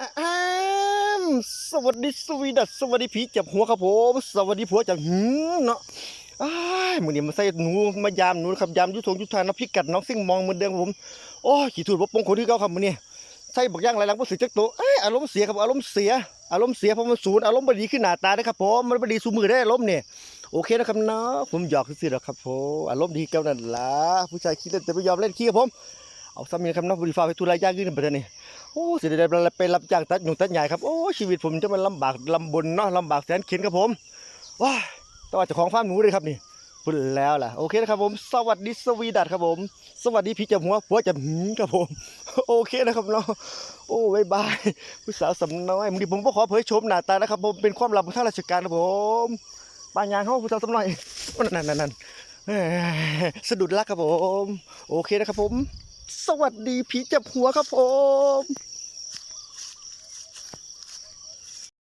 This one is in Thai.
อ้ามสวัสดีสวีดัสสวัสดีผีจับหัวครับผมสวัสดีผัวจับหืมเนาะอ้ายมือนี้มาใส่หนูมายามหนูนะครับยามยุทธงยุทธานะพิกัดน้องซิ่งมองเหมือนเดิมผมโอ้ยขี่ถูดบ่ปงคนที่เก่าครับมือนี้ใส่บักย่างไรลังบ่สึกจักโตวเอ้ยอารมณ์เสียครับอารมณ์เสียอารมณ์เสียเพราะมันศูนย์อารมณ์บดีขึ้นหน้าตาเด้ครับผมมันบดีสูมือได้อารมณ์เนี่ยโอเคนะครับเนาะผมหยอกซื่อๆหรอกครับผมอารมณ์ดีเก่านั่นล่ะผู้ชายขี้เล่นแต่ไม่ยอมเล่นขี้ครับผมเอาซ้ำนี่ครับเนาะบ่ได้ฟ้าไปทุรายยากขึ้นไปเด้อนี่ อ้สิได้ไปรับจ้างตัดหนุ่งตัดใหญ่ครับ โอ้ชีวิตผมจะมันลำบากลำบนเนาะลำบากแสนเข็นครับผมว้ายแต่ว่าเจ้าของฟาร์มหนูเลยครับนี่พูดแล้วล่ะโอเคนะครับผม สวัสดีสวีดัตครับผม สวัสดีพี่จับหัวผัวจับหืมครับผม โอเคนะครับเนาะโอ้บายบายผู้สาวสำน้อยมึงดิผมก็ขอเผยโฉมหน้าตานะครับผมเป็นความลับของทางราชการครับผมปานยางเขาผู้สาวสำน้อยนั่นนั่นนั่นสะดุดรักครับผม โอเคนะครับผม สวัสดีผีจับหัวครับผม